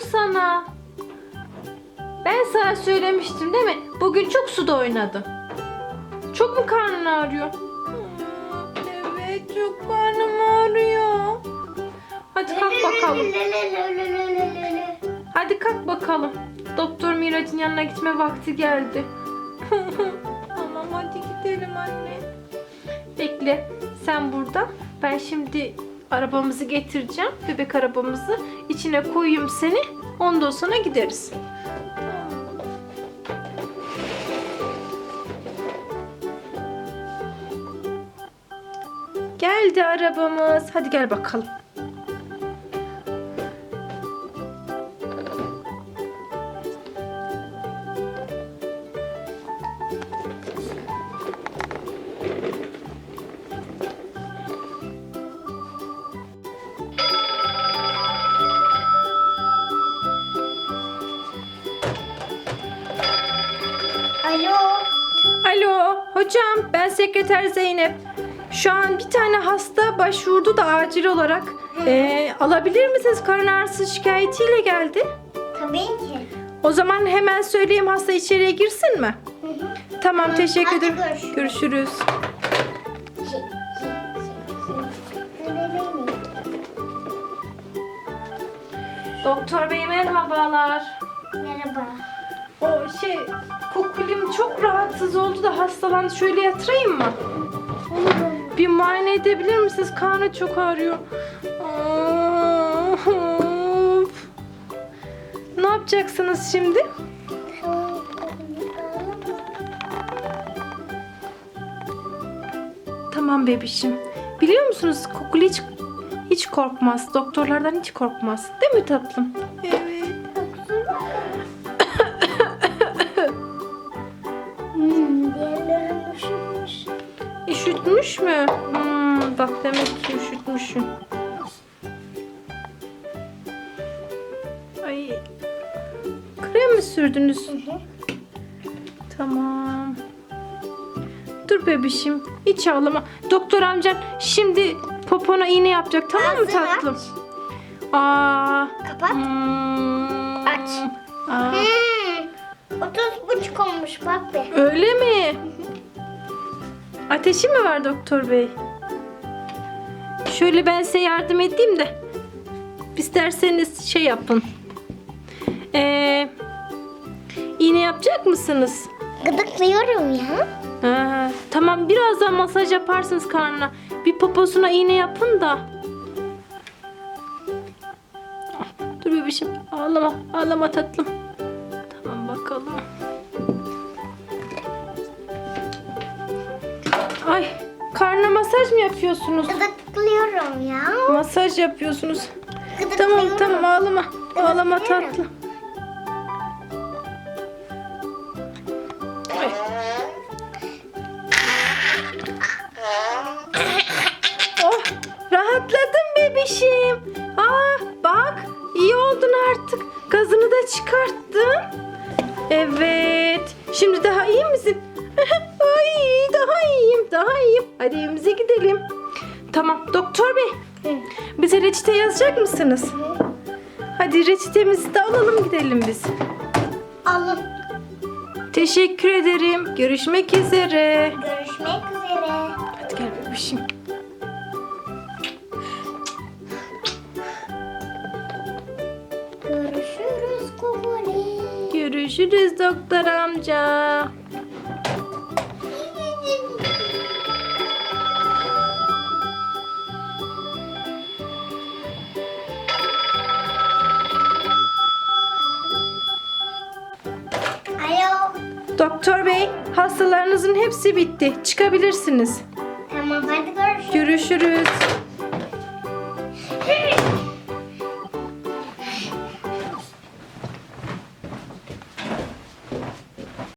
sana? Ben sana söylemiştim değil mi? Bugün çok suda oynadın. Çok mu karnın ağrıyor? Evet çok karnım ağrıyor. Hadi kalk bakalım. Hadi kalk bakalım. Doktor Miraç'ın yanına gitme vakti geldi. tamam hadi gidelim anne. Bekle sen burada. Ben şimdi arabamızı getireceğim. Bebek arabamızı. içine koyayım seni. Ondan sonra gideriz. Geldi arabamız. Hadi gel bakalım. Alo. Alo, hocam ben sekreter Zeynep. Şu an bir tane hasta başvurdu da acil olarak. Ee, alabilir misiniz? Karın ağrısı şikayetiyle geldi. Tabii ki. O zaman hemen söyleyeyim hasta içeriye girsin mi? Hı hı. Tamam teşekkür Hadi ederim. görüşürüz. Doktor bey merhabalar. Merhaba. O şey kokulim çok rahatsız oldu da hastalandı. Şöyle yatırayım mı? Bir muayene edebilir misiniz? Karnı çok ağrıyor. Of. Ne yapacaksınız şimdi? Tamam bebişim. Biliyor musunuz kokulu hiç hiç korkmaz. Doktorlardan hiç korkmaz. Değil mi tatlım? Evet. Hmm, diğerleri üşümüş. Üşütmüş mü? Hmm, bak demek ki üşütmüşsün. Ay. Krem mi sürdünüz? Hı hı. Tamam. Dur bebişim. Hiç ağlama. Doktor amcan şimdi popona iğne yapacak tamam mı Ağzını tatlım? Aa. Kapat. Hmm. Aç. Aa. Hmm. Olmuş bak be. Öyle mi? Ateşi mi var doktor bey? Şöyle ben size yardım edeyim de. İsterseniz şey yapın. Ee, iğne yapacak mısınız? Gıdıklıyorum ya. Ha, tamam birazdan masaj yaparsınız karnına. Bir poposuna iğne yapın da. Dur bebişim ağlama ağlama tatlım. Tamam bakalım. Ay karnına masaj mı yapıyorsunuz? Gıdıklıyorum ya. Masaj yapıyorsunuz. Tamam tamam ağlama. Ağlama tatlı. Ay. Oh rahatladım bebişim. Aa bak iyi oldun artık. Gazını da çıkarttın. Evet. Şimdi daha iyi misin? Ay daha iyiyim daha iyiyim. Hadi evimize gidelim. Tamam doktor bey. Bize reçete yazacak mısınız? Hadi reçetemizi de alalım gidelim biz. Alın. Teşekkür ederim. Görüşmek üzere. Görüşmek üzere. Hadi gel bebişim. Görüşürüz Kubuli. Görüşürüz doktor amca. Doktor bey, hastalarınızın hepsi bitti. Çıkabilirsiniz. Tamam hadi görüşürüz. Görüşürüz.